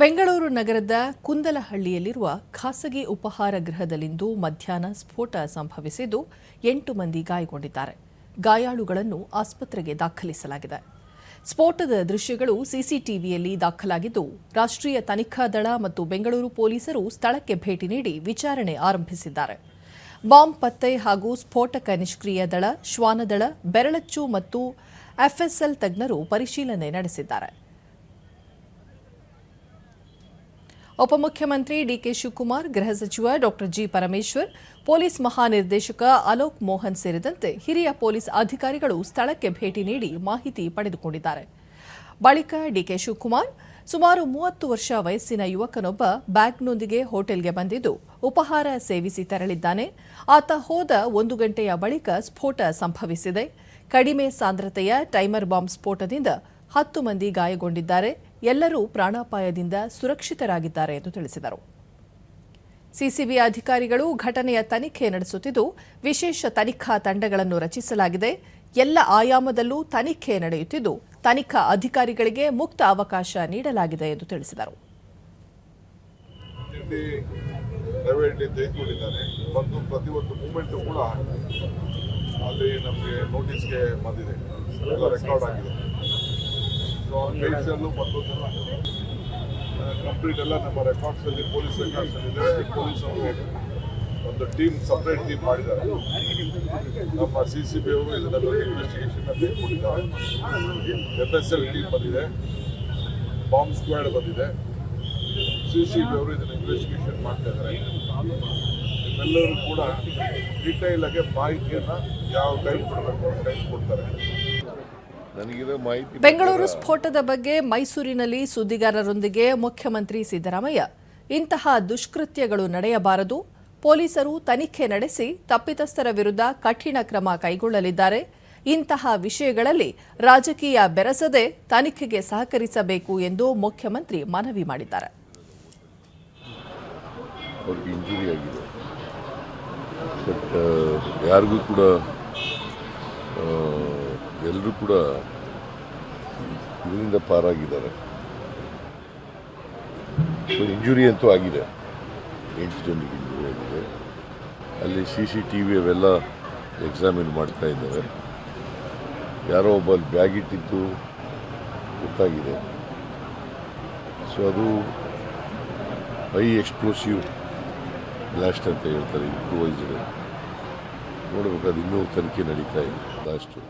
ಬೆಂಗಳೂರು ನಗರದ ಕುಂದಲಹಳ್ಳಿಯಲ್ಲಿರುವ ಖಾಸಗಿ ಉಪಹಾರ ಗೃಹದಲ್ಲಿಂದು ಮಧ್ಯಾಹ್ನ ಸ್ಫೋಟ ಸಂಭವಿಸಿದ್ದು ಎಂಟು ಮಂದಿ ಗಾಯಗೊಂಡಿದ್ದಾರೆ. ಗಾಯಾಳುಗಳನ್ನು ಆಸ್ಪತ್ರೆಗೆ ದಾಖಲಿಸಲಾಗಿದೆ. ಸ್ಫೋಟದ ದೃಶ್ಯಗಳು ಸಿಸಿಟಿವಿಯಲ್ಲಿ ದಾಖಲಾಗಿದ್ದು, ರಾಷ್ಟ್ರೀಯ ತನಿಖಾ ದಳ ಮತ್ತು ಬೆಂಗಳೂರು ಪೊಲೀಸರು ಸ್ಥಳಕ್ಕೆ ಭೇಟಿ ನೀಡಿ ವಿಚಾರಣೆ ಆರಂಭಿಸಿದ್ದಾರೆ. ಬಾಂಬ್ ಪತ್ತೆ ಹಾಗೂ ಸ್ಫೋಟಕ ನಿಷ್ಕ್ರಿಯ ದಳ, ಶ್ವಾನದಳ, ಬೆರಳಚ್ಚು ಮತ್ತು ಎಫ್ಎಸ್ಎಲ್ ತಜ್ಞರು ಪರಿಶೀಲನೆ ನಡೆಸಿದ್ದಾರೆ. ಉಪಮುಖ್ಯಮಂತ್ರಿ ಡಿಕೆ ಶಿವಕುಮಾರ್, ಗೃಹ ಸಚಿವ ಡಾಕ್ಟರ್ ಜಿ ಪರಮೇಶ್ವರ್, ಪೊಲೀಸ್ ಮಹಾನಿರ್ದೇಶಕ ಅಲೋಕ್ ಮೋಹನ್ ಸೇರಿದಂತೆ ಹಿರಿಯ ಪೊಲೀಸ್ ಅಧಿಕಾರಿಗಳು ಸ್ಥಳಕ್ಕೆ ಭೇಟಿ ನೀಡಿ ಮಾಹಿತಿ ಪಡೆದುಕೊಂಡಿದ್ದಾರೆ. ಬಳಿಕ ಡಿಕೆ ಶಿವಕುಮಾರ್, ಸುಮಾರು ಮೂವತ್ತು ವರ್ಷ ವಯಸ್ಸಿನ ಯುವಕನೊಬ್ಬ ಬ್ಯಾಗ್ನೊಂದಿಗೆ ಹೋಟೆಲ್ಗೆ ಬಂದಿದ್ದು, ಉಪಹಾರ ಸೇವಿಸಿ ತೆರಳಿದ್ದಾನೆ. ಆತ ಹೋದ ಒಂದು ಗಂಟೆಯ ಬಳಿಕ ಸ್ಫೋಟ ಸಂಭವಿಸಿದೆ. ಕಡಿಮೆ ಸಾಂದ್ರತೆಯ ಟೈಮರ್ ಬಾಂಬ್ ಸ್ಫೋಟದಿಂದ ಹತ್ತು ಮಂದಿ ಗಾಯಗೊಂಡಿದ್ದಾರೆ. ಎಲ್ಲರೂ ಪ್ರಾಣಾಪಾಯದಿಂದ ಸುರಕ್ಷಿತರಾಗಿದ್ದಾರೆ ಎಂದು ತಿಳಿಸಿದರು. ಸಿಸಿಬಿ ಅಧಿಕಾರಿಗಳು ಘಟನೆಯ ತನಿಖೆ ನಡೆಸುತ್ತಿದ್ದು, ವಿಶೇಷ ತನಿಖಾ ತಂಡಗಳನ್ನು ರಚಿಸಲಾಗಿದೆ. ಎಲ್ಲ ಆಯಾಮದಲ್ಲೂ ತನಿಖೆ ನಡೆಯುತ್ತಿದ್ದು, ತನಿಖಾ ಅಧಿಕಾರಿಗಳಿಗೆ ಮುಕ್ತ ಅವಕಾಶ ನೀಡಲಾಗಿದೆ ಎಂದು ತಿಳಿಸಿದರು. ಅಲ್ಲಿ ನಮಗೆ ನೋಟಿಸ್ಗೆ ಬಂದಿದೆ. ರೆಕಾರ್ಡ್ ಆಗಿದೆ. ಕಂಪ್ಲೀಟ್ ಎಲ್ಲ ನಮ್ಮ ರೆಕಾರ್ಡ್ಸಲ್ಲಿ ಪೊಲೀಸ್ ರೆಕಾರ್ಡ್ಸಲ್ಲಿ ಇದೆ. ಪೊಲೀಸ್ ಅವರು ಒಂದು ಟೀಮ್ ಸಪ್ರೇಟ್ ಟೀಮ್ ಮಾಡಿದ್ದಾರೆ. ನಮ್ಮ ಸಿ ಸಿ ಬಿ ಅವರು ಇದನ್ನ ಬಗ್ಗೆ investigation F S L team ಬಂದಿದೆ. ಬಾಂಬ್ ಸ್ಕ್ವಾಡ್ ಬಂದಿದೆ. ಸಿ ಸಿ ಬಿ ಅವರು ಇದನ್ನ ಇನ್ವೆಸ್ಟಿಗೇಷನ್ ಮಾಡ್ತಾ ಇದ್ದಾರೆ. ನಿಮ್ಮೆಲ್ಲರೂ ಕೂಡ ಡೀಟೈಲ್ ಆಗಿ ಮಾಹಿತಿಯನ್ನು ಯಾವ ಟೈಮ್ ಕೊಡಬೇಕು ಟೈಮ್ ಕೊಡ್ತಾರೆ. ಬೆಂಗಳೂರು ಸ್ಫೋಟದ ಬಗ್ಗೆ ಮೈಸೂರಿನಲ್ಲಿ ಸುದ್ದಿಗಾರರೊಂದಿಗೆ ಮುಖ್ಯಮಂತ್ರಿ ಸಿದ್ದರಾಮಯ್ಯ. ಇಂತಹ ದುಷ್ಕೃತ್ಯಗಳು ನಡೆಯಬಾರದು. ಪೊಲೀಸರು ತನಿಖೆ ನಡೆಸಿ ತಪ್ಪಿತಸ್ಥರ ವಿರುದ್ಧ ಕಠಿಣ ಕ್ರಮ ಕೈಗೊಳ್ಳಲಿದ್ದಾರೆ. ಇಂತಹ ವಿಷಯಗಳಲ್ಲಿ ರಾಜಕೀಯ ಬೆರೆಸದೆ ತನಿಖೆಗೆ ಸಹಕರಿಸಬೇಕು ಎಂದು ಮುಖ್ಯಮಂತ್ರಿ ಮನವಿ ಮಾಡಿದ್ದಾರೆ. ಯಾರಿಗೂ ಕೂಡ ಎಲ್ಲರೂ ಕೂಡ ಇದರಿಂದ ಪಾರಾಗಿದ್ದಾರೆ. ಸೊ ಇಂಜುರಿ ಅಂತೂ ಆಗಿದೆ. ಎಂಟು ಜನರಿಗೆ ಇಂಜುರಿ ಆಗಿದೆ. ಅಲ್ಲಿ ಸಿ ಸಿ ಟಿ ವಿ ಅವೆಲ್ಲ ಎಕ್ಸಾಮಿನ್ ಮಾಡ್ತಾ ಇದ್ದಾರೆ. ಯಾರೋ ಒಬ್ಬ ಬ್ಯಾಗ್ ಇಟ್ಟಿದ್ದು ಗೊತ್ತಾಗಿದೆ. ಸೊ ಅದು ಹೈ ಎಕ್ಸ್ಪ್ಲೋಸಿವ್ ಬ್ಲಾಸ್ಟ್ ಅಂತ ಹೇಳ್ತಾರೆ ಇಂಪ್ರೂವೈಸ್ಡ್ ನೋಡ್ಬೇಕು, ಅದು ಇನ್ನೂ ತನಿಖೆ ನಡೀತಾ ಇದೆ. ಲಾಸ್ಟು